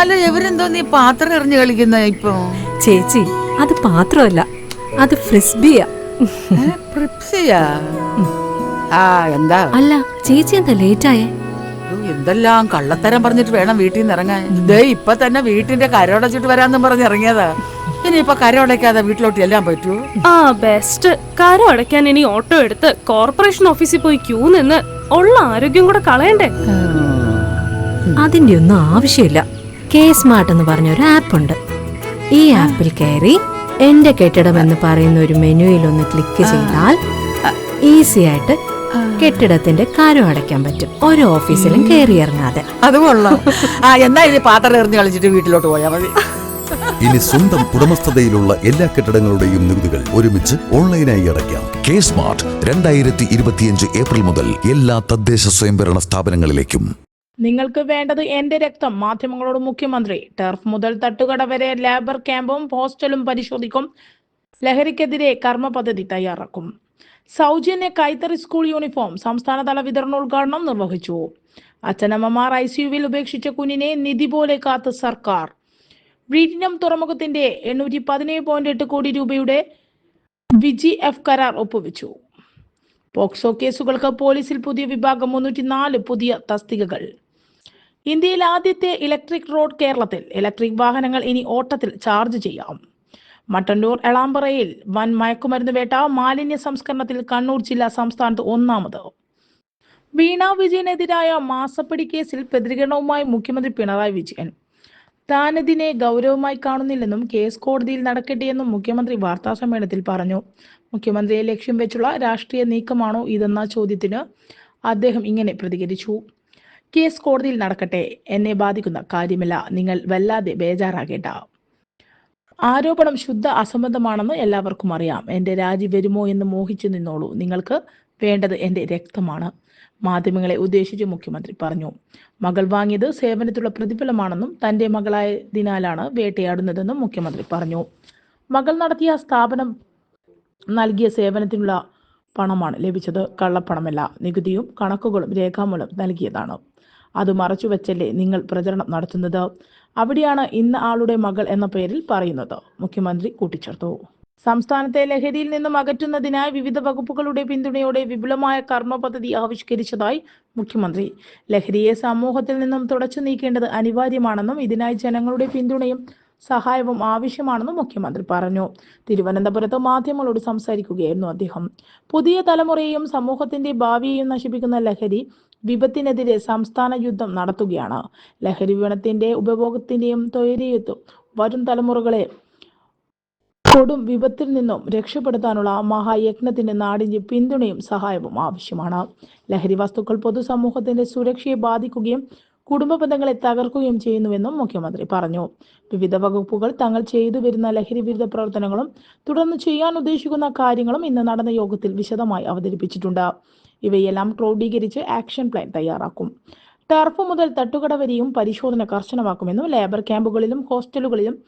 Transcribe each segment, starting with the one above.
അല്ല ഇവരെന്തോ നീ പാത്രം എറിഞ്ഞു കളിക്കുന്ന ഇപ്പൊ? ചേച്ചി അത് പാത്രമല്ല അത് ഫ്രിസ്ബിയാ. ആ എന്താ? അല്ല ചേച്ചി എന്താ ലേറ്റായേ? എന്തെല്ലാം കള്ളത്തരം പറഞ്ഞിട്ട് വേണം വീട്ടിൽ നിന്ന് ഇറങ്ങാൻ. ഇതേ ഇപ്പൊ തന്നെ വീട്ടിന്റെ കരോടച്ചിട്ട് വരാന്നും പറഞ്ഞ് ഇറങ്ങിയതാ. ഇനിയിപ്പൊ കരോടയ്ക്കാതെ വീട്ടിലോട്ട് എല്ലാം പറ്റൂ? ആ ബെസ്റ്റ് കരം അടയ്ക്കാൻ ഇനി ഓട്ടോ എടുത്ത് കോർപ്പറേഷൻ ഓഫീസിൽ പോയി ക്യൂ നിന്ന് ഉള്ള ആരോഗ്യം കൂടെ കളയണ്ടേ? അതിന്റെ ഒന്നും ആവശ്യമില്ല. കെ സ്മാർട്ട് എന്ന് പറഞ്ഞ ഒരു ആപ്പ് ഉണ്ട്. ഈ ആപ്പിൽ കയറി എന്റെ കെട്ടിടം എന്ന് പറയുന്ന ഒരു മെനുവിൽ ഒന്ന് ക്ലിക്ക് ചെയ്താൽ ഈസി ആയിട്ട് കെട്ടിടത്തിന്റെ കാര്യം അടയ്ക്കാൻ പറ്റും. ഒരു ഓഫീസിലും കയറി ഇറങ്ങാതെ. അത് കൊള്ളാം. ആ എന്നാ ഇനി പാത്രം എറിഞ്ഞു കളിച്ചിട്ട് വീട്ടിലോട്ട് പോയാൽ മതി. ഇനി സ്വന്തം ഉടമസ്ഥതയിലുള്ള എല്ലാ കെട്ടിടങ്ങളുടെയും നികുതികൾ ഒരുമിച്ച് ഓൺലൈനായി അടയ്ക്കാം. കെ സ്മാർട്ട് രണ്ടായിരത്തി ഇരുപത്തിയഞ്ച് ഏപ്രിൽ മുതൽ എല്ലാ തദ്ദേശ സ്വയംഭരണ സ്ഥാപനങ്ങളിലേക്കും. നിങ്ങൾക്ക് വേണ്ടത് എന്റെ രക്തം. മാധ്യമങ്ങളോട് മുഖ്യമന്ത്രി ടർഫ് മുതൽ തട്ടുകട വരെ ലേബർ ക്യാമ്പും ഹോസ്റ്റലും പരിശോധിക്കും. ലഹരിക്കെതിരെ കർമ്മ പദ്ധതി തയ്യാറാക്കും. സൗജന്യ കൈത്തറി സ്കൂൾ യൂണിഫോം സംസ്ഥാനതല വിതരണോദ്ഘാടനം നിർവഹിച്ചു. അച്ഛനമ്മമാർ ഐ സിയുവിൽ ഉപേക്ഷിച്ച കുഞ്ഞിനെ നിധി പോലെ കാത്ത് സർക്കാർ. വീട്ടിനം തുറമുഖത്തിന്റെ എണ്ണൂറ്റി പതിനേഴ് പോയിന്റ് എട്ട് കോടി രൂപയുടെ വിജി എഫ് കരാർ ഒപ്പുവെച്ചു. പോക്സോ കേസുകൾക്ക് പോലീസിൽ പുതിയ വിഭാഗം മുന്നൂറ്റി നാല് പുതിയ തസ്തികകൾ. ഇന്ത്യയിൽ ആദ്യത്തെ ഇലക്ട്രിക് റോഡ് കേരളത്തിൽ ഇലക്ട്രിക് വാഹനങ്ങൾ ഇനി ഓട്ടത്തിൽ ചാർജ് ചെയ്യാം. മട്ടന്നൂർ എളാമ്പറയിൽ വൻ മയക്കുമരുന്ന് വേട്ട മാലിന്യ സംസ്കരണത്തിൽ കണ്ണൂർ ജില്ല സംസ്ഥാനത്ത് ഒന്നാമത്. വീണ വിജയനെതിരായ മാസപ്പടി കേസിൽ പ്രതികരണവുമായി മുഖ്യമന്ത്രി പിണറായി വിജയൻ. താനതിനെ ഗൗരവമായി കാണുന്നില്ലെന്നും കേസ് കോടതിയിൽ നടക്കട്ടെയെന്നും മുഖ്യമന്ത്രി വാർത്താ സമ്മേളനത്തിൽ പറഞ്ഞു. മുഖ്യമന്ത്രിയെ ലക്ഷ്യം വെച്ചുള്ള രാഷ്ട്രീയ നീക്കമാണോ ഇതെന്ന ചോദ്യത്തിന് അദ്ദേഹം ഇങ്ങനെ പ്രതികരിച്ചു. കേസ് കോടതിയിൽ നടക്കട്ടെ എന്നെ ബാധിക്കുന്ന കാര്യമില്ല. നിങ്ങൾ വല്ലാതെ ബേജാറാകേണ്ട. ആരോപണം ശുദ്ധ അസംബന്ധമാണെന്ന് എല്ലാവർക്കും അറിയാം. എന്റെ രാജി വരുമോ എന്ന് മോഹിച്ചു നിന്നോളൂ. നിങ്ങൾക്ക് വേണ്ടത് എന്റെ രക്തമാണ്. മാധ്യമങ്ങളെ ഉദ്ദേശിച്ച് മുഖ്യമന്ത്രി പറഞ്ഞു. മകൾ വാങ്ങിയത് സേവനത്തിലുള്ള പ്രതിഫലമാണെന്നും തന്റെ മകളായതിനാലാണ് വേട്ടയാടുന്നതെന്നും മുഖ്യമന്ത്രി പറഞ്ഞു. മകൾ നടത്തിയ സ്ഥാപനം നൽകിയ സേവനത്തിനുള്ള പണമാണ് ലഭിച്ചത്. കള്ളപ്പണമല്ല. നികുതിയും കണക്കുകളും രേഖാമൂലം നൽകിയതാണ്. അത് മറച്ചുവെച്ചല്ലേ നിങ്ങൾ പ്രചരണം നടത്തുന്നത്? അവിടെയാണ് ഇന്ന് ആളുടെ മകൾ എന്ന പേരിൽ പറയുന്നത്. മുഖ്യമന്ത്രി കൂട്ടിച്ചേർത്തു. സംസ്ഥാനത്തെ ലഹരിയിൽ നിന്നും അകറ്റുന്നതിനായി വിവിധ വകുപ്പുകളുടെ പിന്തുണയോടെ വിപുലമായ കർമ്മ പദ്ധതി ആവിഷ്കരിച്ചതായി മുഖ്യമന്ത്രി. ലഹരിയെ സമൂഹത്തിൽ നിന്നും തുടച്ചു നീക്കേണ്ടത് അനിവാര്യമാണെന്നും ഇതിനായി ജനങ്ങളുടെ പിന്തുണയും സഹായവും ആവശ്യമാണെന്നും മുഖ്യമന്ത്രി പറഞ്ഞു. തിരുവനന്തപുരത്ത് മാധ്യമങ്ങളോട് സംസാരിക്കുകയായിരുന്നു അദ്ദേഹം. പുതിയ തലമുറയെയും സമൂഹത്തിന്റെ ഭാവിയെയും നശിപ്പിക്കുന്ന ലഹരി വിപത്തിനെതിരെ സംസ്ഥാന യുദ്ധം നടത്തുകയാണ്. ലഹരി വിപണത്തിന്റെ ഉപഭോഗത്തിന്റെയും തൊഴിലിയത്തും വരും തലമുറകളെ കൊടും വിപത്തിൽ നിന്നും രക്ഷപ്പെടുത്താനുള്ള മഹായജ്ഞത്തിന് നാടിന്റെ പിന്തുണയും സഹായവും ആവശ്യമാണ്. ലഹരി വസ്തുക്കൾ പൊതുസമൂഹത്തിന്റെ സുരക്ഷയെ ബാധിക്കുകയും കുടുംബ ബന്ധങ്ങളെ തകർക്കുകയും ചെയ്യുന്നുവെന്നും മുഖ്യമന്ത്രി പറഞ്ഞു. വിവിധ വകുപ്പുകൾ തങ്ങൾ ചെയ്തു വരുന്ന ലഹരി വിരുദ്ധ പ്രവർത്തനങ്ങളും തുടർന്ന് ചെയ്യാൻ ഉദ്ദേശിക്കുന്ന കാര്യങ്ങളും ഇന്ന് നടന്ന യോഗത്തിൽ വിശദമായി അവതരിപ്പിച്ചിട്ടുണ്ട്. ഇവയെല്ലാം ക്രോഡീകരിച്ച് ആക്ഷൻ പ്ലാൻ തയ്യാറാക്കും. ടർഫ് മുതൽ തട്ടുകട വരെയും പരിശോധന കർശനമാക്കുമെന്നും ലേബർ ക്യാമ്പുകളിലും ഹോസ്റ്റലുകളിലും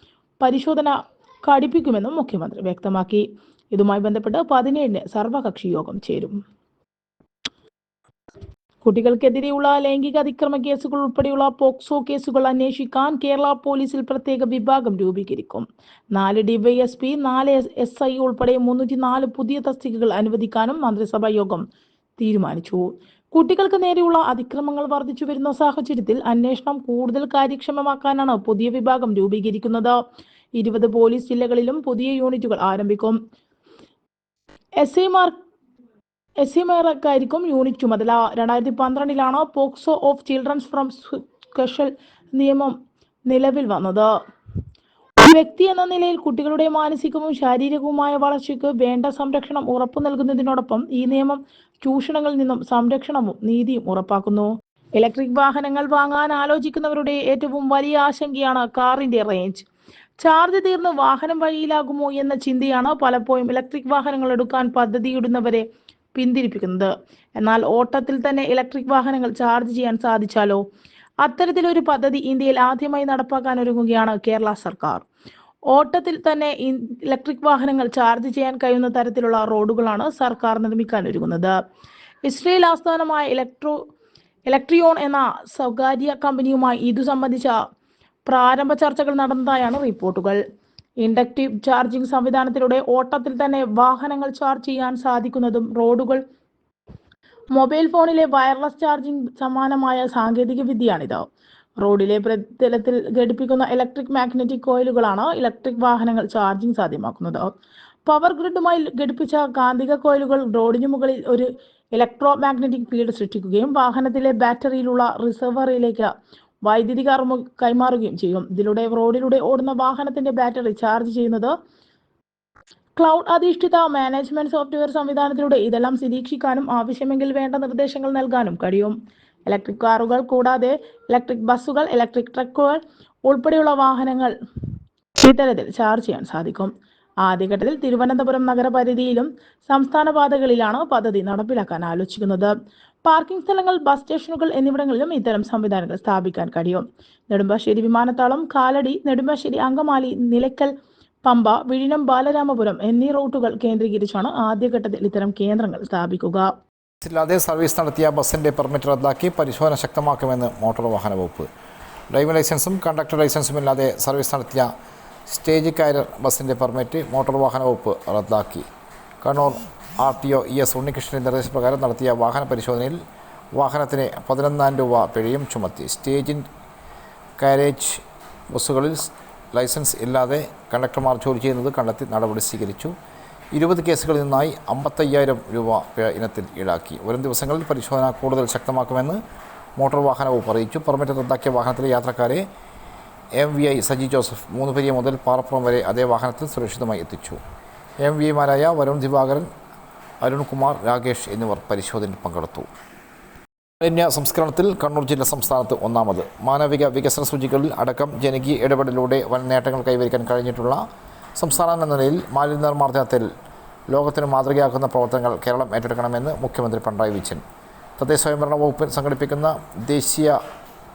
പരിശോധന കടിപ്പിക്കുമെന്നും മുഖ്യമന്ത്രി വ്യക്തമാക്കി. ഇതുമായി ബന്ധപ്പെട്ട് പതിനേഴിന് സർവകക്ഷി യോഗം ചേരും. കുട്ടികൾക്കെതിരെയുള്ള ലൈംഗിക അതിക്രമ കേസുകൾ ഉൾപ്പെടെയുള്ള പോക്സോ കേസുകൾ അന്വേഷിക്കാൻ കേരള പോലീസിൽ പ്രത്യേക വിഭാഗം രൂപീകരിക്കും. നാല് ഡിവൈഎസ്പി നാല് എസ് ഐ ഉൾപ്പെടെ മുന്നൂറ്റി നാല് പുതിയ തസ്തികകൾ അനുവദിക്കാനും മന്ത്രിസഭാ യോഗം തീരുമാനിച്ചു. കുട്ടികൾക്ക് നേരെയുള്ള അതിക്രമങ്ങൾ വർദ്ധിച്ചു വരുന്ന സാഹചര്യത്തിൽ അന്വേഷണം കൂടുതൽ കാര്യക്ഷമമാക്കാനാണ് പുതിയ വിഭാഗം രൂപീകരിക്കുന്നത്. ഇരുപത് പോലീസ് ജില്ലകളിലും പുതിയ യൂണിറ്റുകൾ ആരംഭിക്കും. എസ് ഐമാർ എസ് ഐമാർക്കായിരിക്കും യൂണിറ്റ് ചുമതല. രണ്ടായിരത്തി പന്ത്രണ്ടിലാണ് POCSO of childrens from special നിയമം നിലവിൽ വന്നത്. വ്യക്തി എന്ന നിലയിൽ കുട്ടികളുടെ മാനസികവും ശാരീരികവുമായ വളർച്ചയ്ക്ക് വേണ്ട സംരക്ഷണം ഉറപ്പു നൽകുന്നതിനോടൊപ്പം ഈ നിയമം ചൂഷണങ്ങളിൽ നിന്നും സംരക്ഷണവും നീതിയും ഉറപ്പാക്കുന്നു. ഇലക്ട്രിക് വാഹനങ്ങൾ വാങ്ങാൻ ആലോചിക്കുന്നവരുടെ ഏറ്റവും വലിയ ആശങ്കയാണ് കാറിന്റെ റേഞ്ച്. ചാർജ് തീർന്ന് വാഹനം വഴിയിലാകുമോ എന്ന ചിന്തയാണ് പലപ്പോഴും ഇലക്ട്രിക് വാഹനങ്ങൾ എടുക്കാൻ പദ്ധതിയിടുന്നവരെ പിന്തിരിപ്പിക്കുന്നത്. എന്നാൽ ഓട്ടത്തിൽ തന്നെ ഇലക്ട്രിക് വാഹനങ്ങൾ ചാർജ് ചെയ്യാൻ സാധിച്ചാലോ? അത്തരത്തിലൊരു പദ്ധതി ഇന്ത്യയിൽ ആദ്യമായി നടപ്പാക്കാൻ ഒരുങ്ങുകയാണ് കേരള സർക്കാർ. ഓട്ടത്തിൽ തന്നെ ഇലക്ട്രിക് വാഹനങ്ങൾ ചാർജ് ചെയ്യാൻ കഴിയുന്ന തരത്തിലുള്ള റോഡുകളാണ് സർക്കാർ നിർമ്മിക്കാൻ ഒരുങ്ങുന്നത്. ഇസ്രയേൽ ആസ്ഥാനമായ ഇലക്ട്രോ ഇലക്ട്രിയോൺ എന്ന സ്വകാര്യ കമ്പനിയുമായി ഇതു സംബന്ധിച്ച പ്രാരംഭ ചർച്ചകൾ നടന്നതായാണ് റിപ്പോർട്ടുകൾ. ഇൻഡക്റ്റീവ് ചാർജിംഗ് സംവിധാനത്തിലൂടെ ഓട്ടത്തിൽ തന്നെ വാഹനങ്ങൾ ചാർജ് ചെയ്യാൻ സാധിക്കുന്നതും റോഡുകൾ മൊബൈൽ ഫോണിലെ വയർലെസ് ചാർജിംഗ് സമാനമായ സാങ്കേതിക വിദ്യയാണിത് റോഡിലെ പ്രതലത്തിൽ ഘടിപ്പിക്കുന്ന ഇലക്ട്രിക് മാഗ്നറ്റിക് കോയിലുകളാണ് ഇലക്ട്രിക് വാഹനങ്ങൾ ചാർജിംഗ് സാധ്യമാക്കുന്നത്. പവർ ഗ്രിഡുമായി ഘടിപ്പിച്ച കാന്തിക കോയിലുകൾ റോഡിന് മുകളിൽ ഒരു ഇലക്ട്രോ മാഗ്നറ്റിക് ഫീൽഡ് സൃഷ്ടിക്കുകയും വാഹനത്തിലെ ബാറ്ററിയിലുള്ള റിസർവറിയിലേക്ക് വൈദ്യുതി കൈമാറുകയും ചെയ്യും. ഇതിലൂടെ റോഡിലൂടെ ഓടുന്ന വാഹനത്തിന്റെ ബാറ്ററി ചാർജ് ചെയ്യുന്നത് ക്ലൗഡ് അധിഷ്ഠിത മാനേജ്മെന്റ് സോഫ്റ്റ്വെയർ സംവിധാനത്തിലൂടെ ഇതെല്ലാം നിരീക്ഷിക്കാനും ആവശ്യമെങ്കിൽ വേണ്ട നിർദ്ദേശങ്ങൾ നൽകാനും കഴിയും. ഇലക്ട്രിക് കാറുകൾ കൂടാതെ ഇലക്ട്രിക് ബസ്സുകൾ ഇലക്ട്രിക് ട്രക്കുകൾ ഉൾപ്പെടെയുള്ള വാഹനങ്ങൾ ഇത്തരത്തിൽ ചാർജ് ചെയ്യാൻ സാധിക്കും. ആദ്യഘട്ടത്തിൽ തിരുവനന്തപുരം നഗരപരിധിയിലും സംസ്ഥാന പാതകളിലാണ് പദ്ധതി നടപ്പിലാക്കാൻ ആലോചിക്കുന്നത്. പാർക്കിംഗ് സ്ഥലങ്ങൾ ബസ് സ്റ്റേഷനുകൾ എന്നിവിടങ്ങളിലും ഇത്തരം സംവിധാനങ്ങൾ സ്ഥാപിക്കാൻ കഴിയും. നെടുമ്പാശ്ശേരി വിമാനത്താവളം കാലടി നെടുമ്പാശ്ശേരി അങ്കമാലി നിലയ്ക്കൽ പമ്പ വിഴിഞ്ഞം ബാലരാമപുരം എന്നീ റൂട്ടുകൾ കേന്ദ്രീകരിച്ചാണ് ആദ്യഘട്ടത്തിൽ ഇത്തരം കേന്ദ്രങ്ങൾ സ്ഥാപിക്കുക. ഇല്ലാതെ സർവീസ് നടത്തിയ ബസ്സിന്റെ പെർമിറ്റ് റദ്ദാക്കി പരിശോധന ശക്തമാക്കുമെന്ന് മോട്ടോർ വാഹന വകുപ്പ്. ഡ്രൈവിംഗ് ലൈസൻസും കണ്ടക്ടർ ലൈസൻസും ഇല്ലാതെ സർവീസ് നടത്തിയ സ്റ്റേജ് കാരിയർ ബസ്സിന്റെ പെർമിറ്റ് മോട്ടോർ വാഹന വകുപ്പ് റദ്ദാക്കി. Kannur R T O E S ഉണ്ണികൃഷ്ണന്റെ നിർദ്ദേശപ്രകാരം നടത്തിയ വാഹന പരിശോധനയിൽ വാഹനത്തിന് പതിനൊന്നായിരം രൂപ പിഴയും ചുമത്തി. സ്റ്റേജിൻ കാരേജ് ബസ്സുകളിൽ ലൈസൻസ് ഇല്ലാതെ കണ്ടക്ടർമാർ ജോലി ചെയ്യുന്നത് കണ്ടെത്തി നടപടി സ്വീകരിച്ചു. ഇരുപത് കേസുകളിൽ നിന്നായി അമ്പത്തയ്യായിരം രൂപ പിഴ ഇനത്തിൽ ഈടാക്കി. വരും ദിവസങ്ങളിൽ പരിശോധന കൂടുതൽ ശക്തമാക്കുമെന്ന് മോട്ടോർ വാഹന വകുപ്പ് അറിയിച്ചു. പെർമിറ്റ് റദ്ദാക്കിയ വാഹനത്തിലെ യാത്രക്കാരെ M V I Saji Joseph മൂന്ന് പെരിയ മുതൽ പാറപ്പുറം വരെ അതേ വാഹനത്തിൽ സുരക്ഷിതമായി എത്തിച്ചു. എം വി ഐമാരായ വരുൺ ദിവാകരൻ അരുൺകുമാർ രാകേഷ് എന്നിവർ പരിശോധനയിൽ പങ്കെടുത്തു. മാലിന്യ സംസ്കരണത്തിൽ കണ്ണൂർ ജില്ല സംസ്ഥാനത്ത് ഒന്നാമത്. മാനവിക വികസന സൂചികളിൽ അടക്കം ജനകീയ ഇടപെടലിലൂടെ വൻ നേട്ടങ്ങൾ കൈവരിക്കാൻ കഴിഞ്ഞിട്ടുള്ള സംസ്ഥാനം എന്ന നിലയിൽ മാലിന്യ നിർമ്മാർജനത്തിൽ ലോകത്തിന് മാതൃകയാക്കുന്ന പ്രവർത്തനങ്ങൾ കേരളം ഏറ്റെടുക്കണമെന്ന് മുഖ്യമന്ത്രി പിണറായി വിജയൻ. തദ്ദേശ സ്വയംഭരണ വകുപ്പ് സംഘടിപ്പിക്കുന്ന ദേശീയ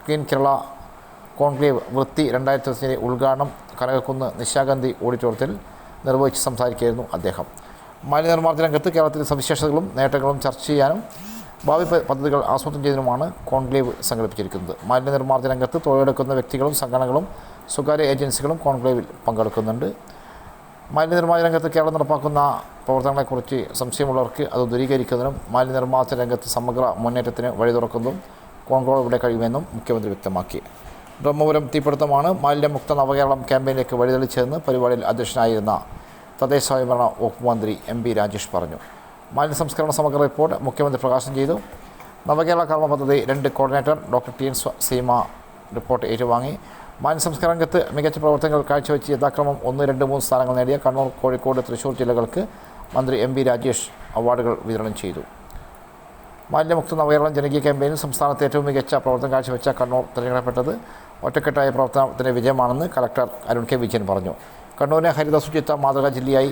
ക്ലീൻ കേരള കോൺക്ലേവ് വൃത്തി രണ്ടായിരത്തി ഇരുപത്തിന്റെ ഉദ്ഘാടനം കനകക്കുന്ന് നിശാഗന്ധി ഓഡിറ്റോറിയത്തിൽ നിർവഹിച്ച് സംസാരിക്കുകയായിരുന്നു അദ്ദേഹം. മാലിന്യ നിർമ്മാർജന രംഗത്ത് കേരളത്തിലെ സവിശേഷതകളും നേട്ടങ്ങളും ചർച്ച ചെയ്യാനും ഭാവി പദ്ധതികൾ ആസൂത്രണം ചെയ്യുന്നതിനുമാണ് കോൺക്ലേവ് സംഘടിപ്പിച്ചിരിക്കുന്നത്. മാലിന്യ നിർമ്മാർജന രംഗത്ത് തൊഴിലെടുക്കുന്ന വ്യക്തികളും സംഘടനകളും സ്വകാര്യ ഏജൻസികളും കോൺക്ലേവിൽ പങ്കെടുക്കുന്നുണ്ട്. മാലിന്യ നിർമ്മാർജന രംഗത്ത് കേരളം നടപ്പാക്കുന്ന പ്രവർത്തനങ്ങളെക്കുറിച്ച് സംശയമുള്ളവർക്ക് അത് ദൂരീകരിക്കുന്നതിനും മാലിന്യ നിർമ്മാർജന രംഗത്ത് സമഗ്ര മുന്നേറ്റത്തിന് വഴി തുറക്കുന്നതും കോൺഗ്രസ് ഇവിടെ കഴിയുമെന്നും മുഖ്യമന്ത്രി വ്യക്തമാക്കി. ബ്രഹ്മപുരം തീപിടുത്തമാണ് മാലിന്യമുക്ത നവകേരളം ക്യാമ്പയിനിലേക്ക് വഴിതെളിച്ചതെന്ന് പരിപാടിയിൽ അധ്യക്ഷനായിരുന്ന തദ്ദേശ സ്വയംഭരണ വകുപ്പ് മന്ത്രി എം പി രാജേഷ് പറഞ്ഞു. മാലിന്യ സംസ്കരണ സമഗ്ര റിപ്പോർട്ട് മുഖ്യമന്ത്രി പ്രകാശനം ചെയ്തു. നവകേരള കർമ്മ പദ്ധതി രണ്ട് coordinator doctor T N Seema report ഏറ്റുവാങ്ങി. സംസ്കരണ രംഗത്ത് മികച്ച പ്രവർത്തനങ്ങൾ കാഴ്ചവെച്ച് യഥാക്രമം ഒന്ന് രണ്ട് മൂന്ന് സ്ഥാനങ്ങൾ നേടിയ കണ്ണൂർ കോഴിക്കോട് തൃശൂർ ജില്ലകൾക്ക് മന്ത്രി എം രാജേഷ് അവാർഡുകൾ വിതരണം ചെയ്തു. മാലിന്യമുക്ത നവകേരളം ജനകീയ ക്യാമ്പയിനിൽ സംസ്ഥാനത്ത് ഏറ്റവും മികച്ച പ്രവർത്തനം കാഴ്ചവെച്ച കണ്ണൂർ തിരഞ്ഞെടുക്കപ്പെട്ടത് ഒറ്റക്കെട്ടായ പ്രവർത്തനത്തിന്റെ വിജയമാണെന്ന് കലക്ടർ അരുൺ കെ വിജയൻ പറഞ്ഞു. കണ്ണൂരിനെ ഹരിത ശുചിത്വ മാതൃകാ ജില്ലയായി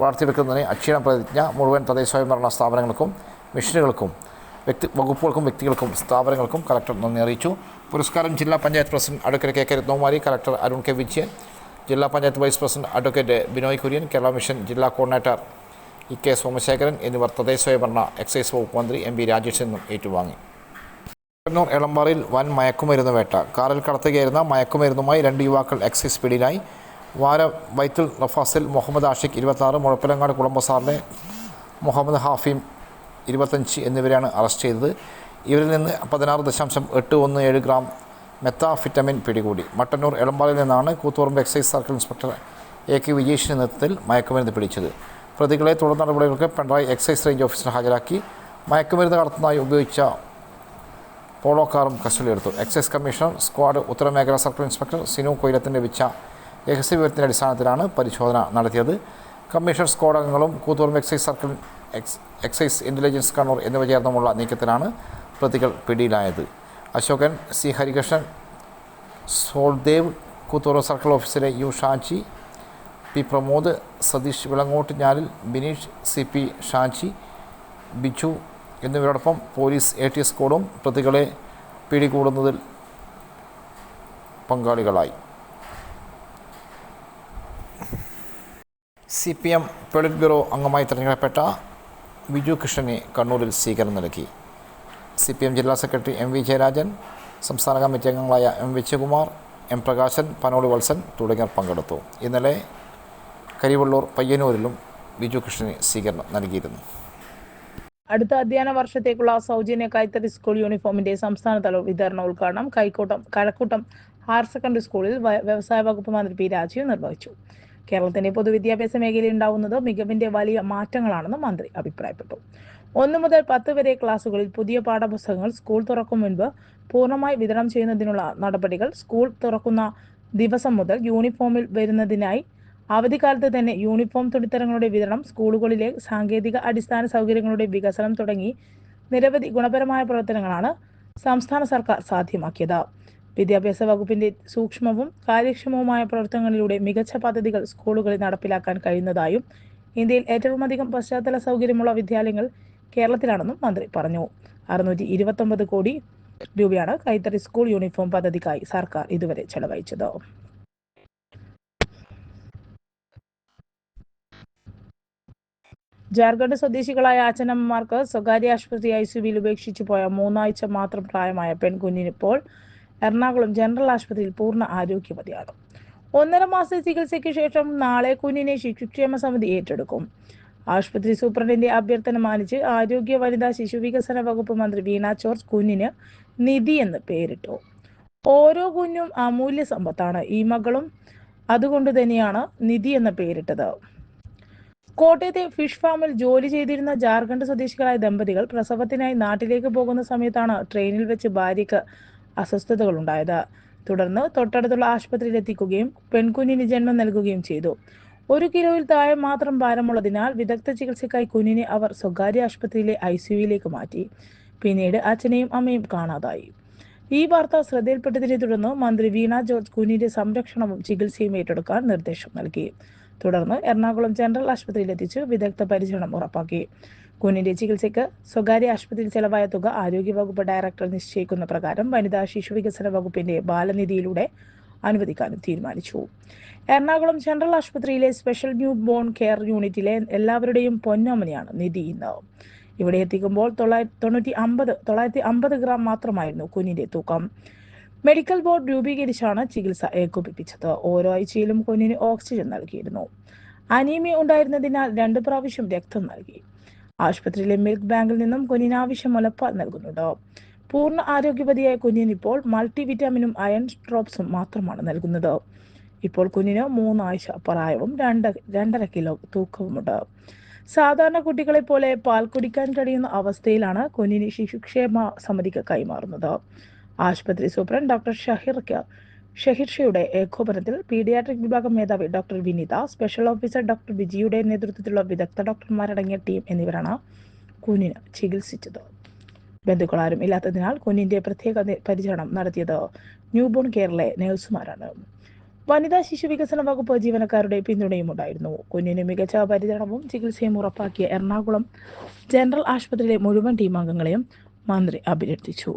വളർത്തിയെടുക്കുന്നതിന് അക്ഷീണ പ്രതിജ്ഞ മുഴുവൻ തദ്ദേശ സ്വയംഭരണ സ്ഥാപനങ്ങൾക്കും മിഷനുകൾക്കും വ്യക്തി വകുപ്പുകൾക്കും വ്യക്തികൾക്കും സ്ഥാപനങ്ങൾക്കും കലക്ടർ നന്ദി അറിയിച്ചു. പുരസ്കാരം ജില്ലാ panchayat president advocate K K Ratnakumari collector Arun K Vijayan ജില്ലാ panchayat vice president advocate Binoy Kurian Kerala mission ജില്ലാ കോർഡിനേറ്റർ ഇ കെ സോമശേഖരൻ എന്നിവർ തദ്ദേശ സ്വയംഭരണ എക്സൈസ് വകുപ്പ് മന്ത്രി എം ബി രാജേഷ് നിന്നും ഏറ്റുവാങ്ങി. കണ്ണൂർ എളമ്പാറയിൽ വൻ മയക്കുമരുന്ന് വേട്ട. കാറിൽ കടത്തുകയായിരുന്ന മയക്കുമരുന്നുമായി രണ്ട് യുവാക്കൾ എക്സൈസ് പിടിയിലായി. വാര വൈത്തുൽ റഫാസിൽ മുഹമ്മദ് ആഷിഖ് ഇരുപത്താറ് മുഴപ്പിലങ്ങാട് കുളമ്പസാറിലെ മുഹമ്മദ് ഹാഫിം ഇരുപത്തഞ്ച് എന്നിവരെയാണ് അറസ്റ്റ് ചെയ്തത്. ഇവരിൽ നിന്ന് പതിനാറ് ദശാംശം എട്ട് ഒന്ന് ഏഴ് ഗ്രാം മെത്താഫിറ്റമിൻ പിടികൂടി. മട്ടന്നൂർ എളമ്പാളിൽ നിന്നാണ് Koothuparamba excise circle inspector A K വിജേഷിന്റെ നേതൃത്വത്തിൽ മയക്കുമരുന്ന് പിടിച്ചത്. പ്രതികളെ തുടർ നടപടികൾക്ക് പിണറായി എക്സൈസ് റേഞ്ച് ഓഫീസർ ഹാജരാക്കി. മയക്കുമരുന്ന് കടത്തുന്നതായി ഉപയോഗിച്ച പോളോ കാറും കസ്റ്റഡിയിലെടുത്തു എക്സൈസ് കമ്മീഷണർ സ്ക്വാഡ് ഉത്തരമേഖല സർക്കിൾ ഇൻസ്പെക്ടർ സിനു കൊയിലത്തിന് ലഭിച്ച രഹസ്യവിവരത്തിന്റെ അടിസ്ഥാനത്തിലാണ് പരിശോധന നടത്തിയത്. കമ്മീഷൻ സ്ക്വാഡ് അംഗങ്ങളും Koothuparamba excise circle X excise intelligence Kannur എന്നിവ ചേർന്നുമുള്ള നീക്കത്തിലാണ് പ്രതികൾ പിടിയിലായത്. അശോകൻ സി. ഹരികൃഷ്ണൻ സോൾദേവ് കുത്തൂറ സർക്കിൾ ഓഫീസിലെ യു. ഷാജി പി. പ്രമോദ് സതീഷ് വിളങ്ങോട്ട് ഞാലിൽ ബിനീഷ് സി. പി. ഷാജി ബിജു എന്നിവരോടൊപ്പം പോലീസ് എ. ടി. സ്ക്വാഡും പ്രതികളെ പിടികൂടുന്നതിൽ പങ്കാളികളായി. C. P. M. Polit bureau അംഗമായി തിരഞ്ഞെടുക്കപ്പെട്ട ബിജു കൃഷ്ണനെ കണ്ണൂരിൽ സ്വീകരണം നൽകി. സി പി എം ജില്ലാ സെക്രട്ടറി എം വി ജയരാജൻ സംസ്ഥാന കമ്മിറ്റി അംഗങ്ങളായ എം വിജയകുമാർ എം പ്രകാശൻ പനോളി വത്സൻ തുടങ്ങിയവർ പങ്കെടുത്തു. ഇന്നലെ കരിവള്ളൂർ പയ്യന്നൂരിലും ബിജു കൃഷ്ണന് സ്വീകരണം നൽകിയിരുന്നു. അടുത്ത അധ്യയന വർഷത്തേക്കുള്ള സൗജന്യ കൈത്തറി സ്കൂൾ യൂണിഫോമിന്റെ സംസ്ഥാനതല വിതരണ ഉദ്ഘാടനം കൈക്കൂട്ടം കഴക്കൂട്ടം ഹയർ സെക്കൻഡറി സ്കൂളിൽ വ്യവസായ വകുപ്പ് മന്ത്രി പി രാജീവ് നിർവഹിച്ചു. കേരളത്തിന്റെ പൊതുവിദ്യാഭ്യാസ മേഖലയിൽ ഉണ്ടാവുന്നത് മികവിന്റെ വലിയ മാറ്റങ്ങളാണെന്ന് മന്ത്രി അഭിപ്രായപ്പെട്ടു. ഒന്ന് മുതൽ പത്ത് വരെ ക്ലാസുകളിൽ പുതിയ പാഠപുസ്തകങ്ങൾ സ്കൂൾ തുറക്കും മുൻപ് പൂർണമായി വിതരണം ചെയ്യുന്നതിനുള്ള നടപടികൾ സ്കൂൾ തുറക്കുന്ന ദിവസം മുതൽ യൂണിഫോമിൽ വരുന്നതിനായി. അവധിക്കാലത്ത് തന്നെ യൂണിഫോം തുണിത്തരങ്ങളുടെ വിതരണം സ്കൂളുകളിലെ സാങ്കേതിക അടിസ്ഥാന സൗകര്യങ്ങളുടെ വികസനം തുടങ്ങി നിരവധി ഗുണപരമായ പ്രവർത്തനങ്ങളാണ് സംസ്ഥാന സർക്കാർ സാധ്യമാക്കിയത്. വിദ്യാഭ്യാസ വകുപ്പിന്റെ സൂക്ഷ്മവും കാര്യക്ഷമവുമായ പ്രവർത്തനങ്ങളിലൂടെ മികച്ച പദ്ധതികൾ സ്കൂളുകളിൽ നടപ്പിലാക്കാൻ കഴിയുന്നതായും ഇന്ത്യയിൽ ഏറ്റവും അധികം പശ്ചാത്തല സൗകര്യമുള്ള വിദ്യാലയങ്ങൾ കേരളത്തിലാണെന്നും മന്ത്രി പറഞ്ഞു. അറുന്നൂറ്റി ഇരുപത്തൊമ്പത് കോടി രൂപയാണ് കൈത്തറി സ്കൂൾ യൂണിഫോം പദ്ധതിക്കായി സർക്കാർ ഇതുവരെ ചെലവഴിച്ചത്. ജാർഖണ്ഡ് സ്വദേശികളായ അച്ഛനമ്മമാർക്ക് സ്വകാര്യ ആശുപത്രി ഐ സിയുവിൽ ഉപേക്ഷിച്ചു പോയ മൂന്നാഴ്ച മാത്രം പ്രായമായ പെൺകുഞ്ഞിനിപ്പോൾ എറണാകുളം ജനറൽ ആശുപത്രിയിൽ പൂർണ ആരോഗ്യവതിയാകും ഒന്നര മാസ ചികിത്സയ്ക്ക് ശേഷം നാളെ കുഞ്ഞിനെ ശിശുക്ഷേമ സമിതി ഏറ്റെടുക്കും. ആശുപത്രി സൂപ്രണ്ടിന്റെ അഭ്യർത്ഥന മാനിച്ച് ആരോഗ്യ വനിതാ ശിശു വികസന വകുപ്പ് മന്ത്രി വീണ ജോർജ് കുഞ്ഞിന് നിധി എന്ന് പേരിട്ടു. ഓരോ കുഞ്ഞും അമൂല്യ സമ്പത്താണ്. ഈ മകളും അതുകൊണ്ട് തന്നെയാണ് നിധി എന്ന പേരിട്ടത്. കോട്ടയത്തെ ഫിഷ് ഫാമിൽ ജോലി ചെയ്തിരുന്ന ജാർഖണ്ഡ് സ്വദേശികളായ ദമ്പതികൾ പ്രസവത്തിനായി നാട്ടിലേക്ക് പോകുന്ന സമയത്താണ് ട്രെയിനിൽ വെച്ച് ഭാര്യയ്ക്ക് അസ്വസ്ഥതകൾ ഉണ്ടായത്. തുടർന്ന് തൊട്ടടുത്തുള്ള ആശുപത്രിയിൽ എത്തിക്കുകയും പെൺകുഞ്ഞിന് ജന്മം നൽകുകയും ചെയ്തു. ഒരു കിലോയിൽ താഴെ മാത്രം ഭാരമുള്ളതിനാൽ വിദഗ്ധ ചികിത്സയ്ക്കായി കുഞ്ഞിനെ അവർ സ്വകാര്യ ആശുപത്രിയിലെ ഐ സിയുയിലേക്ക് മാറ്റി. പിന്നീട് അച്ഛനെയും അമ്മയും കാണാതായി. ഈ വാർത്ത ശ്രദ്ധയിൽപ്പെട്ടതിനെ തുടർന്ന് മന്ത്രി വീണ ജോർജ് കുഞ്ഞിന്റെ സംരക്ഷണവും ചികിത്സയും ഏറ്റെടുക്കാൻ നിർദ്ദേശം നൽകി. തുടർന്ന് എറണാകുളം ജനറൽ ആശുപത്രിയിൽ എത്തിച്ച് വിദഗ്ധ പരിചരണം ഉറപ്പാക്കി. കുഞ്ഞിന്റെ ചികിത്സയ്ക്ക് സ്വകാര്യ ആശുപത്രിയിൽ ചെലവായ തുക ആരോഗ്യവകുപ്പ് ഡയറക്ടർ നിശ്ചയിക്കുന്ന പ്രകാരം വനിതാ ശിശു വികസന വകുപ്പിന്റെ ബാലനിധിയിലൂടെ അനുവദിക്കാനും തീരുമാനിച്ചു. എറണാകുളം ജനറൽ ആശുപത്രിയിലെ സ്പെഷ്യൽ ന്യൂ ബോൺ കെയർ യൂണിറ്റിലെ എല്ലാവരുടെയും പൊന്നോമനയാണ് നിധി ഇന്ന്. ഇവിടെ എത്തിക്കുമ്പോൾ തൊള്ളായിരത്തി തൊണ്ണൂറ്റി അമ്പത് തൊള്ളായിരത്തി അമ്പത് ഗ്രാം മാത്രമായിരുന്നു കുഞ്ഞിന്റെ തൂക്കം. മെഡിക്കൽ ബോർഡ് രൂപീകരിച്ചാണ് ചികിത്സ ഏകോപിപ്പിച്ചത്. ഓരോ ആഴ്ചയിലും കുഞ്ഞിന് ഓക്സിജൻ നൽകിയിരുന്നു. അനീമിയ ഉണ്ടായിരുന്നതിനാൽ രണ്ട് പ്രാവശ്യം രക്തം നൽകി. ആശുപത്രിയിലെ മിൽക്ക് ബാങ്കിൽ നിന്നും കുഞ്ഞിന് ആവശ്യം മുലപ്പാൽ നൽകുന്നുണ്ട്. പൂർണ ആരോഗ്യവതിയായ കുഞ്ഞിന് ഇപ്പോൾ മൾട്ടി വിറ്റാമിനും അയൺ ഡ്രോപ്സും മാത്രമാണ് നൽകുന്നത്. ഇപ്പോൾ കുഞ്ഞിന് മൂന്നാഴ്ച പ്രായവും രണ്ട് രണ്ടര കിലോ തൂക്കവുമുണ്ട് സാധാരണ കുട്ടികളെ പോലെ പാൽ കുടിക്കാൻ കഴിയുന്ന അവസ്ഥയിലാണ് കുഞ്ഞിന് ശിശുക്ഷേമ സമിതിക്ക് കൈമാറുന്നത്. ആശുപത്രി സൂപ്രണ്ട് ഡോക്ടർ ഷഹിർക്ക് ഷഹിർഷയുടെ ഏകോപനത്തിൽ പീഡിയാട്രിക് വിഭാഗം മേധാവി doctor Vinitha special officer doctor വിജിയുടെ നേതൃത്വത്തിലുള്ള വിദഗ്ധ ഡോക്ടർമാരടങ്ങിയ ടീം എന്നിവരാണ് കുഞ്ഞിന് ചികിത്സിച്ചത്. ബന്ധുക്കളാരും ഇല്ലാത്തതിനാൽ കുഞ്ഞിന്റെ പ്രത്യേക പരിചരണം നടത്തിയത് ന്യൂബോൺ കെയറിലെ നഴ്സുമാരാണ്. വനിതാ ശിശു വികസന വകുപ്പ് ജീവനക്കാരുടെ പിന്തുണയും ഉണ്ടായിരുന്നു. കുഞ്ഞിന് മികച്ച പരിചരണവും ചികിത്സയും ഉറപ്പാക്കിയ എറണാകുളം ജനറൽ ആശുപത്രിയിലെ മുഴുവൻ ടീം അംഗങ്ങളെയും മന്ത്രി അഭിനന്ദിച്ചു.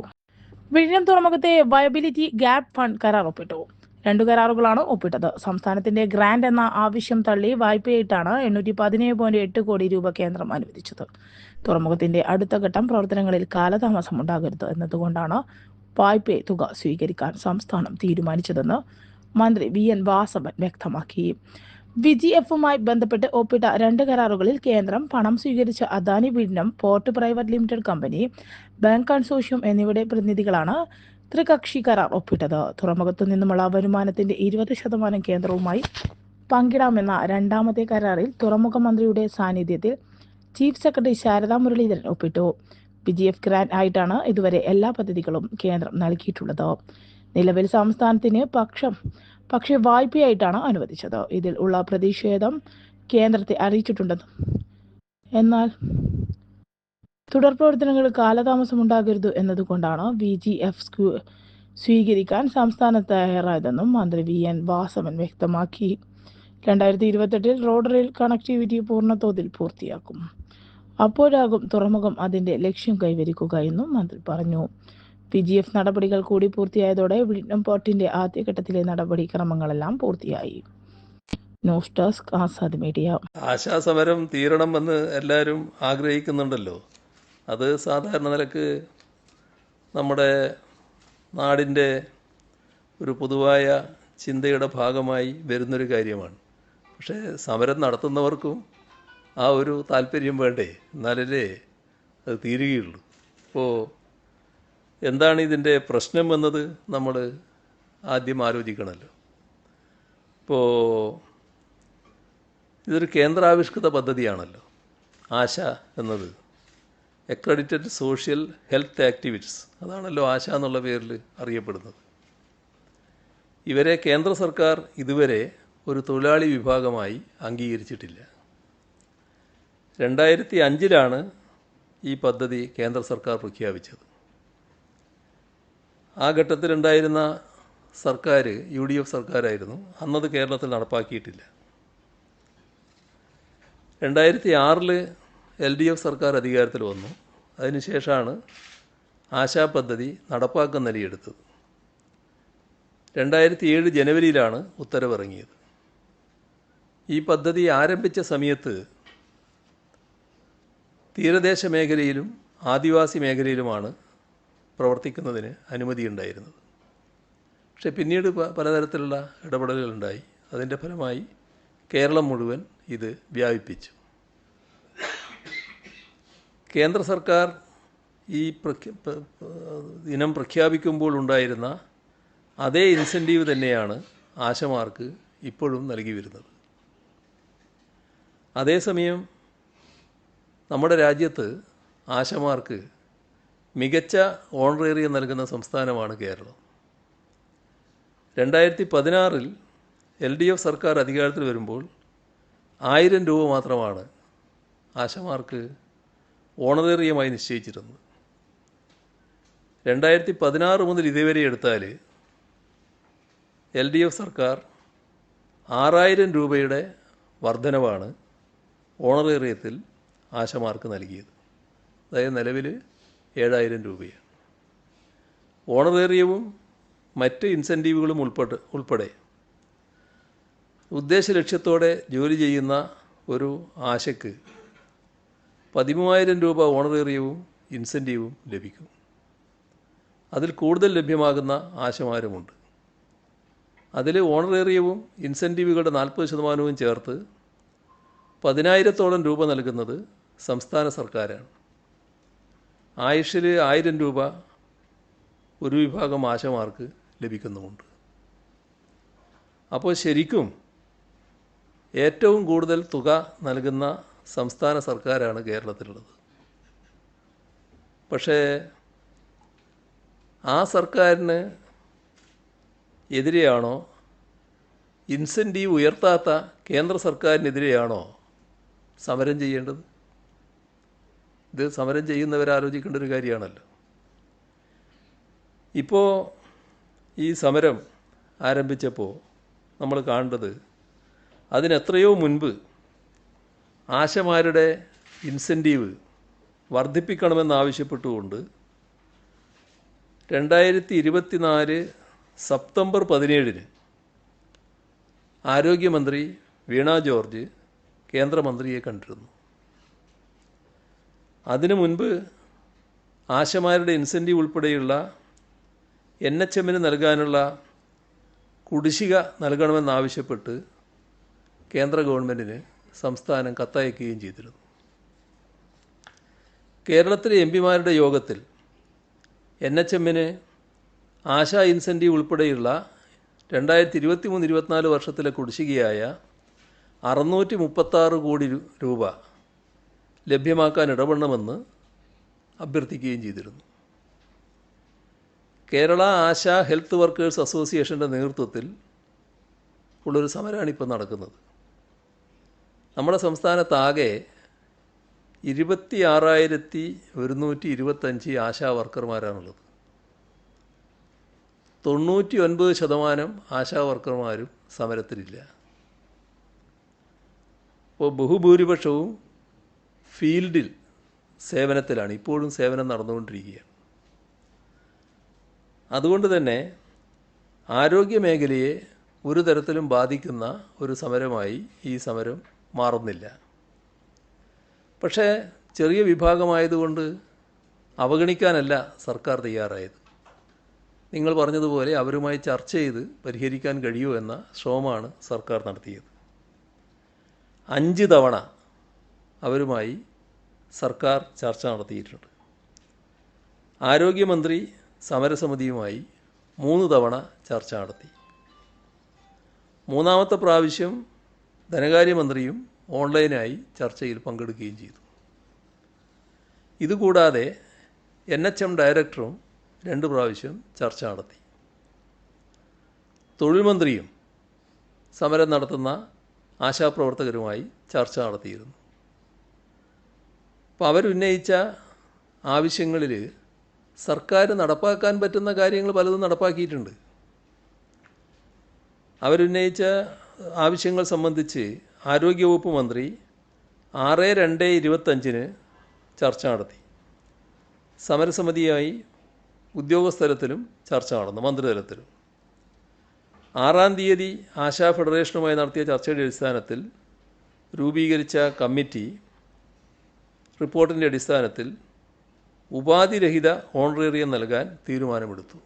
വിഴിഞ്ഞം തുറമുഖത്തെ വയബിലിറ്റി ഗ്യാപ് ഫണ്ട് കരാർ ഒപ്പിട്ടു. രണ്ടു കരാറുകളാണ് ഒപ്പിട്ടത്. സംസ്ഥാനത്തിന്റെ ഗ്രാന്റ് എന്ന ആവശ്യം തള്ളി വായ്പയായിട്ടാണ് എണ്ണൂറ്റി പതിനേഴ് പോയിന്റ് എട്ട് കോടി രൂപ കേന്ദ്രം അനുവദിച്ചത്. തുറമുഖത്തിന്റെ അടുത്ത ഘട്ടം പ്രവർത്തനങ്ങളിൽ കാലതാമസം ഉണ്ടാകരുത് എന്നതുകൊണ്ടാണ് വായ്പ തുക സ്വീകരിക്കാൻ സംസ്ഥാനം തീരുമാനിച്ചതെന്ന് മന്ത്രി വി എൻ വാസവൻ വ്യക്തമാക്കി. വിജി എഫുമായി ബന്ധപ്പെട്ട് ഒപ്പിട്ട രണ്ട് കരാറുകളിൽ കേന്ദ്രം പണം സ്വീകരിച്ച അദാനി വിഴിഞ്ഞം port private limited company bank consortium എന്നിവയുടെ പ്രതിനിധികളാണ് ത്രികക്ഷി കരാർ ഒപ്പിട്ടത്. തുറമുഖത്തു നിന്നുമുള്ള വരുമാനത്തിന്റെ ഇരുപത് ശതമാനം കേന്ദ്രവുമായി പങ്കിടാമെന്ന രണ്ടാമത്തെ കരാറിൽ തുറമുഖ മന്ത്രിയുടെ സാന്നിധ്യത്തിൽ ചീഫ് സെക്രട്ടറി ശാരദാ മുരളീധരൻ ഒപ്പിട്ടു. പി ജി എഫ് ഗ്രാൻഡ് ആയിട്ടാണ് ഇതുവരെ എല്ലാ പദ്ധതികളും കേന്ദ്രം നൽകിയിട്ടുള്ളത്. നിലവിൽ സംസ്ഥാനത്തിന് പക്ഷം പക്ഷേ വായ്പയായിട്ടാണ് അനുവദിച്ചത്. ഇതിൽ ഉള്ള പ്രതിഷേധം കേന്ദ്രത്തെ അറിയിച്ചിട്ടുണ്ടെന്നും. എന്നാൽ തുടർ പ്രവർത്തനങ്ങൾ കാലതാമസം ഉണ്ടാകരുത് എന്നതുകൊണ്ടാണ് വി ജി എഫ് സ്വീകരിക്കാൻ സംസ്ഥാന തയ്യാറായതെന്നും മന്ത്രി വി എൻ വാസവൻ വ്യക്തമാക്കി. രണ്ടായിരത്തി ഇരുപത്തെട്ടിൽ റോഡ് റെയിൽ കണക്ടിവിറ്റി പൂർണതോതിൽ പൂർത്തിയാക്കും. അപ്പോഴാകും തുറമുഖം അതിന്റെ ലക്ഷ്യം കൈവരിക്കുക എന്നും മന്ത്രി പറഞ്ഞു. പി ജി എഫ് നടപടികൾ കൂടി പൂർത്തിയായതോടെ വിഴിഞ്ഞം പോർട്ടിന്റെ ആദ്യഘട്ടത്തിലെ നടപടിക്രമങ്ങളെല്ലാം പൂർത്തിയായി. News desk Azad media. ആശാസമരം തീരണമെന്ന് എല്ലാവരും ആഗ്രഹിക്കുന്നുണ്ടല്ലോ. അത് സാധാരണ നിലയ്ക്ക് നമ്മുടെ നാടിന്റെ ഒരു പൊതുവായ ചിന്തയുടെ ഭാഗമായി വരുന്നൊരു കാര്യമാണ്. പക്ഷേ സമരം നടത്തുന്നവർക്കും ആ ഒരു താല്പര്യം വേണ്ടേ? എന്നാലല്ലേ അത് തീരുകയുള്ളൂ. അപ്പോൾ എന്താണ് ഇതിന്റെ പ്രശ്നം എന്നത് നമ്മൾ ആദ്യം ആലോചിക്കണമല്ലോ. ഇപ്പോൾ ഇതൊരു കേന്ദ്രാവിഷ്കൃത പദ്ധതിയാണല്ലോ. ആശ എന്നത്. അക്രഡിറ്റഡ് സോഷ്യൽ ഹെൽത്ത് ആക്ടിവിറ്റീസ് അതാണല്ലോ ആശ എന്നുള്ള പേരിൽ അറിയപ്പെടുന്നത്. ഇവരെ കേന്ദ്ര സർക്കാർ ഇതുവരെ ഒരു തൊഴിലാളി വിഭാഗമായി അംഗീകരിച്ചിട്ടില്ല. രണ്ടായിരത്തി അഞ്ചിലാണ് ഈ പദ്ധതി കേന്ദ്ര സർക്കാർ പ്രഖ്യാപിച്ചത്. ആ ഘട്ടത്തിലുണ്ടായിരുന്ന സർക്കാർ യു ഡി എഫ് സർക്കാരായിരുന്നു. അന്നത് കേരളത്തിൽ നടപ്പാക്കിയിട്ടില്ല. രണ്ടായിരത്തി ആറിൽ എൽ ഡി എഫ് സർക്കാർ അധികാരത്തിൽ വന്നു. അതിനുശേഷമാണ് ആശാ പദ്ധതി നടപ്പാക്കുന്ന നിലയെടുത്തത്. രണ്ടായിരത്തി ഏഴ് ജനുവരിയിലാണ് ഉത്തരവിറങ്ങിയത്. ഈ പദ്ധതി ആരംഭിച്ച സമയത്ത് തീരദേശ മേഖലയിലും ആദിവാസി മേഖലയിലുമാണ് പ്രവർത്തിക്കുന്നതിന് അനുമതിയുണ്ടായിരുന്നത് പക്ഷേ പിന്നീട് പലതരത്തിലുള്ള ഇടപെടലുകളുണ്ടായി. അതിന്റെ ഫലമായി കേരളം മുഴുവൻ ഇത് വ്യാപിപ്പിച്ചു. കേന്ദ്ര സർക്കാർ ഈ ഇനം പ്രഖ്യാപിക്കുമ്പോൾ ഉണ്ടായിരുന്ന അതേ ഇൻസെന്റീവ് തന്നെയാണ് ആശമാർക്ക് ഇപ്പോഴും നൽകി വരുന്നത്. അതേസമയം നമ്മുടെ രാജ്യത്ത് ആശമാർക്ക് മികച്ച ഓണറേറിയ നൽകുന്ന സംസ്ഥാനമാണ് കേരളം. രണ്ടായിരത്തി പതിനാറിൽ എൽ ഡി എഫ് സർക്കാർ അധികാരത്തിൽ വരുമ്പോൾ ആയിരം രൂപ മാത്രമാണ് ആശമാർക്ക് ഓണറേറിയമായി നിശ്ചയിച്ചിരുന്നത്. രണ്ടായിരത്തി പതിനാറ് മുതൽ ഇതുവരെ എടുത്താൽ എൽ ഡി എഫ് സർക്കാർ ആറായിരം രൂപയുടെ വർധനവാണ് ഓണറേറിയത്തിൽ ആശമാർക്ക് നൽകിയത്. അതായത് നിലവിൽ ഏഴായിരം രൂപയാണ്. ഓണറേറിയവും മറ്റ് ഇൻസെന്റീവുകളും ഉൾപ്പെട്ട് ഉൾപ്പെടെ ഉദ്ദേശ ലക്ഷ്യത്തോടെ ജോലി ചെയ്യുന്ന ഒരു ആശയ്ക്ക് പതിമൂവായിരം രൂപ ഓണറേറിയവും ഇൻസെന്റീവും ലഭിക്കും. അതിൽ കൂടുതൽ ലഭ്യമാകുന്ന ആശമാരുമുണ്ട്. അതിൽ ഓണറേറിയവും ഇൻസെന്റീവുകളുടെ നാൽപ്പത് ശതമാനവും ചേർത്ത് പതിനായിരത്തോളം രൂപ നൽകുന്നത് സംസ്ഥാന സർക്കാരാണ്. ആയുഷിൽ ആയിരം രൂപ ഒരു വിഭാഗം ആശമാർക്ക് ലഭിക്കുന്നുമുണ്ട്. അപ്പോൾ ശരിക്കും ഏറ്റവും കൂടുതൽ തുക നൽകുന്ന സംസ്ഥാന സർക്കാരാണ് കേരളത്തിലുള്ളത്. പക്ഷേ ആ സർക്കാരിന് എതിരെയാണോ ഇൻസെന്റീവ് ഉയർത്താത്ത കേന്ദ്ര സർക്കാരിനെതിരെയാണോ സമരം ചെയ്യേണ്ടത്? ഇത് സമരം ചെയ്യുന്നവർ ആലോചിക്കേണ്ട ഒരു കാര്യമാണല്ലോ. ഇപ്പോൾ ഈ സമരം ആരംഭിച്ചപ്പോൾ നമ്മൾ കാണേണ്ടത് അതിനെത്രയോ മുൻപ് ആശമാരുടെ ഇൻസെന്റീവ് വർദ്ധിപ്പിക്കണമെന്നാവശ്യപ്പെട്ടുകൊണ്ട് രണ്ടായിരത്തി ഇരുപത്തിനാല് സെപ്റ്റംബർ പതിനേഴിന് ആരോഗ്യമന്ത്രി വീണ ജോർജ് കേന്ദ്രമന്ത്രിയെ കണ്ടിരുന്നു. അതിനു മുൻപ് ആശമാരുടെ ഇൻസെന്റീവ് ഉൾപ്പെടെയുള്ള എൻ എച്ച് എമ്മിന് നൽകാനുള്ള കുടിശ്ശിക നൽകണമെന്നാവശ്യപ്പെട്ട് കേന്ദ്ര ഗവൺമെന്റിന് സംസ്ഥാനം കത്തയക്കുകയും ചെയ്തിരുന്നു. കേരളത്തിലെ എം പിമാരുടെ യോഗത്തിൽ എൻ എച്ച് എമ്മിന് ആശാ ഇൻസെന്റീവ് ഉൾപ്പെടെയുള്ള രണ്ടായിരത്തി ഇരുപത്തി മൂന്ന് ഇരുപത്തിനാല് വർഷത്തിലെ കുടിശ്ശികയായ അറുന്നൂറ്റി മുപ്പത്താറ് കോടി രൂപ ലഭ്യമാക്കാൻ ഇടപെടണമെന്ന് അഭ്യർത്ഥിക്കുകയും ചെയ്തിരുന്നു. കേരള ആശ ഹെൽത്ത് വർക്കേഴ്സ് അസോസിയേഷന്റെ നേതൃത്വത്തിൽ ഉള്ളൊരു സമരമാണ് ഇപ്പോൾ നടക്കുന്നത്. നമ്മുടെ സംസ്ഥാനത്താകെ ഇരുപത്തി ആറായിരത്തി ഒരുന്നൂറ്റി ഇരുപത്തഞ്ച് ആശാ വർക്കർമാരാണുള്ളത്. തൊണ്ണൂറ്റി ഒൻപത് ശതമാനം ആശാ വർക്കർമാരും സമരത്തിലില്ല. അപ്പോൾ ബഹുഭൂരിപക്ഷവും ഫീൽഡിൽ സേവനത്തിലാണ്. ഇപ്പോഴും സേവനം നടന്നുകൊണ്ടിരിക്കുകയാണ്. അതുകൊണ്ട് തന്നെ ആരോഗ്യ മേഖലയെ ഒരു തരത്തിലും ബാധിക്കുന്ന ഒരു സമരമായി ഈ സമരം മാറുന്നില്ല. പക്ഷേ ചെറിയ വിഭാഗമായതുകൊണ്ട് അവഗണിക്കാനല്ല സർക്കാർ തയ്യാറായത്. നിങ്ങൾ പറഞ്ഞതുപോലെ അവരുമായി ചർച്ച ചെയ്ത് പരിഹരിക്കാൻ കഴിയുമോ എന്ന ശ്രമമാണ് സർക്കാർ നടത്തിയത്. അഞ്ച് തവണ അവരുമായി സർക്കാർ ചർച്ച നടത്തിയിട്ടുണ്ട്. ആരോഗ്യമന്ത്രി സമരസമിതിയുമായി മൂന്ന് തവണ ചർച്ച നടത്തി. മൂന്നാമത്തെ പ്രാവശ്യം ധനകാര്യമന്ത്രിയും ഓൺലൈനായി ചർച്ചയിൽ പങ്കെടുക്കുകയും ചെയ്തു. ഇതുകൂടാതെ എൻ എച്ച് എം ഡയറക്ടറും രണ്ട് പ്രാവശ്യം ചർച്ച നടത്തി. തൊഴിൽ മന്ത്രിയും സമരം നടത്തുന്ന ആശാപ്രവർത്തകരുമായി ചർച്ച നടത്തിയിരുന്നു. അപ്പോൾ അവരുന്നയിച്ച ആവശ്യങ്ങളിൽ സർക്കാർ നടപ്പാക്കാൻ പറ്റുന്ന കാര്യങ്ങൾ പലതും നടപ്പാക്കിയിട്ടുണ്ട്. അവരുന്നയിച്ച ആവശ്യങ്ങൾ സംബന്ധിച്ച് ആരോഗ്യവകുപ്പ് മന്ത്രി ആറ് രണ്ട് ഇരുപത്തഞ്ചിന് ചർച്ച നടത്തി. സമരസമിതിയായി ഉദ്യോഗസ്ഥലത്തിലും ചർച്ച നടന്നു മന്ത്രിതലത്തിലും. ആറാം തീയതി ആശാ ഫെഡറേഷനുമായി നടത്തിയ ചർച്ചയുടെ അടിസ്ഥാനത്തിൽ രൂപീകരിച്ച കമ്മിറ്റി റിപ്പോർട്ടിന്റെ അടിസ്ഥാനത്തിൽ ഉപാധിരഹിത ഹോണറേറിയം നൽകാൻ തീരുമാനമെടുത്തു.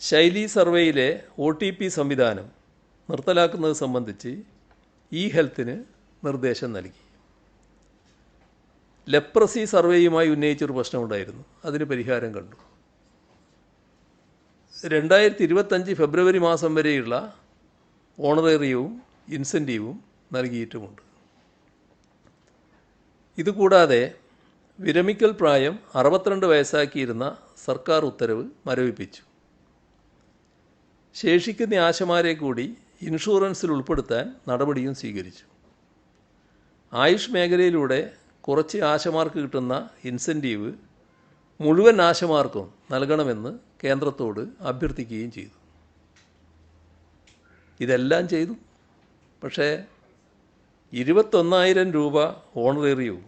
ശൈലി സർവേയിലെ ഒ ടി പി സംവിധാനം നിർത്തലാക്കുന്നത് സംബന്ധിച്ച് ഇ ഹെൽത്തിന് നിർദ്ദേശം നൽകി. ലെപ്രസി സർവേയുമായി ഉന്നയിച്ചൊരു പ്രശ്നമുണ്ടായിരുന്നു. അതിന് പരിഹാരം കണ്ടു. രണ്ടായിരത്തി ഇരുപത്തഞ്ച് ഫെബ്രുവരി മാസം വരെയുള്ള ഓണറേറിയവും ഇൻസെന്റീവും നൽകിയിട്ടുമുണ്ട്. ഇതുകൂടാതെ വിരമിക്കൽ പ്രായം അറുപത്തിരണ്ട് വയസ്സാക്കിയിരുന്ന സർക്കാർ ഉത്തരവ് മരവിപ്പിച്ചു. ശേഷിക്കുന്ന ആശമാരെ കൂടി ഇൻഷുറൻസിൽ ഉൾപ്പെടുത്താൻ നടപടിയും സ്വീകരിച്ചു. ആയുഷ് മേഖലയിലൂടെ കുറച്ച് ആശമാർക്ക് കിട്ടുന്ന ഇൻസെന്റീവ് മുഴുവൻ ആശമാർക്കും നൽകണമെന്ന് കേന്ദ്രത്തോട് അഭ്യർത്ഥിക്കുകയും ചെയ്തു. ഇതെല്ലാം ചെയ്തു. പക്ഷേ ഇരുപത്തൊന്നായിരം രൂപ ഓണറേറിയവും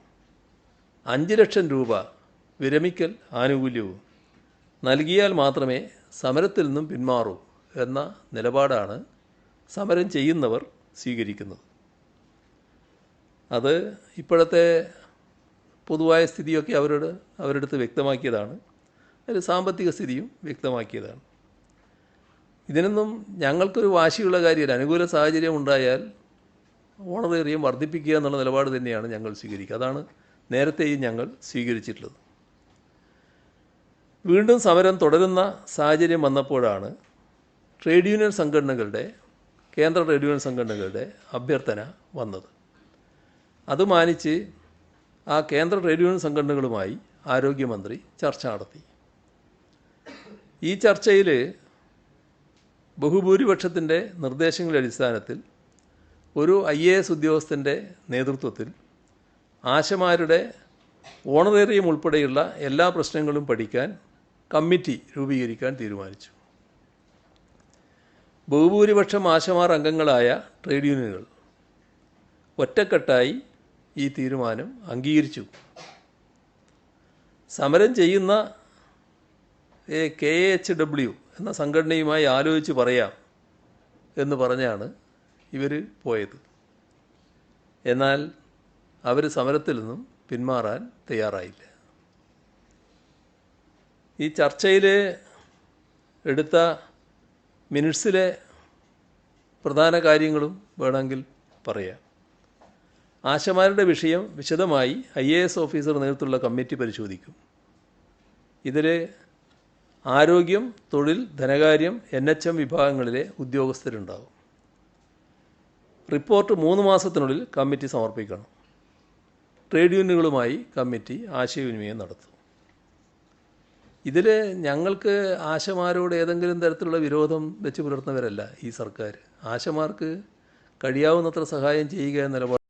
അഞ്ച് ലക്ഷം രൂപ വിരമിക്കൽ ആനുകൂല്യവും. നൽകിയാൽ മാത്രമേ സമരത്തിൽ നിന്നും പിന്മാറൂ എന്ന നിലപാടാണ് സമരം ചെയ്യുന്നവർ സ്വീകരിക്കുന്നത്. അത് ഇപ്പോഴത്തെ പൊതുവായ സ്ഥിതിയൊക്കെ അവരോട് അവരെടുത്ത് വ്യക്തമാക്കിയതാണ്. അതിൽ സാമ്പത്തിക സ്ഥിതിയും വ്യക്തമാക്കിയതാണ്. ഇതിനൊന്നും ഞങ്ങൾക്കൊരു വാശിയുള്ള കാര്യമില്ല അനുകൂല സാഹചര്യം ഉണ്ടായാൽ ഓണറേറിയം വർദ്ധിപ്പിക്കുക എന്നുള്ള നിലപാട് തന്നെയാണ് ഞങ്ങൾ സ്വീകരിക്കുക. അതാണ് നേരത്തെയും ഞങ്ങൾ സ്വീകരിച്ചിട്ടുള്ളത്. വീണ്ടും സമരം തുടരുന്ന സാഹചര്യം വന്നപ്പോഴാണ് ട്രേഡ് യൂണിയൻ സംഘടനകളുടെ കേന്ദ്ര ട്രേഡ് യൂണിയൻ സംഘടനകളുടെ അഭ്യർത്ഥന വന്നത്. അത് മാനിച്ച് ആ കേന്ദ്ര ട്രേഡ് യൂണിയൻ സംഘടനകളുമായി ആരോഗ്യമന്ത്രി ചർച്ച നടത്തി. ഈ ചർച്ചയിൽ ബഹുഭൂരിപക്ഷത്തിന്റെ നിർദ്ദേശങ്ങളുടെ അടിസ്ഥാനത്തിൽ ഒരു ഐ എ എസ് ഉദ്യോഗസ്ഥന്റെ നേതൃത്വത്തിൽ ആശമാരുടെ ഓണറേറിയം ഉൾപ്പെടെയുള്ള എല്ലാ പ്രശ്നങ്ങളും പഠിക്കാൻ കമ്മിറ്റി രൂപീകരിക്കാൻ തീരുമാനിച്ചു. ബഹുഭൂരിപക്ഷം ആശമാർ അംഗങ്ങളായ ട്രേഡ് യൂണിയനുകൾ ഒറ്റക്കെട്ടായി ഈ തീരുമാനം അംഗീകരിച്ചു. സമരം ചെയ്യുന്ന കെ എച്ച് ഡബ്ല്യു എന്ന സംഘടനയുമായി ആലോചിച്ച് പറയാം എന്ന് പറഞ്ഞാണ് ഇവർ പോയത്. എന്നാൽ അവർ സമരത്തിൽ നിന്നും പിന്മാറാൻ തയ്യാറായില്ല. ഈ ചർച്ചയിൽ എടുത്ത മിനിറ്റ്സിലെ പ്രധാന കാര്യങ്ങളും വേണമെങ്കിൽ പറയാം. ആശമാരുടെ വിഷയം വിശദമായി ഐ എ എസ് ഓഫീസർ നേതൃത്വമുള്ള കമ്മിറ്റി പരിശോധിക്കും. ഇതിൽ ആരോഗ്യം തൊഴിൽ ധനകാര്യം എൻ എച്ച് എം വിഭാഗങ്ങളിലെ ഉദ്യോഗസ്ഥരുണ്ടാവും. റിപ്പോർട്ട് മൂന്ന് മാസത്തിനുള്ളിൽ കമ്മിറ്റി സമർപ്പിക്കണം. ട്രേഡ് യൂണിയനുകളുമായി കമ്മിറ്റി ആശയവിനിമയം നടത്തും. ഇതിൽ ഞങ്ങൾക്ക് ആശമാരോട് ഏതെങ്കിലും തരത്തിലുള്ള വിരോധം വെച്ച് പുലർത്തുന്നവരല്ല ഈ സർക്കാർ ആശമാർക്ക് കഴിയാവുന്നത്ര സഹായം ചെയ്യുക എന്ന നിലപാട്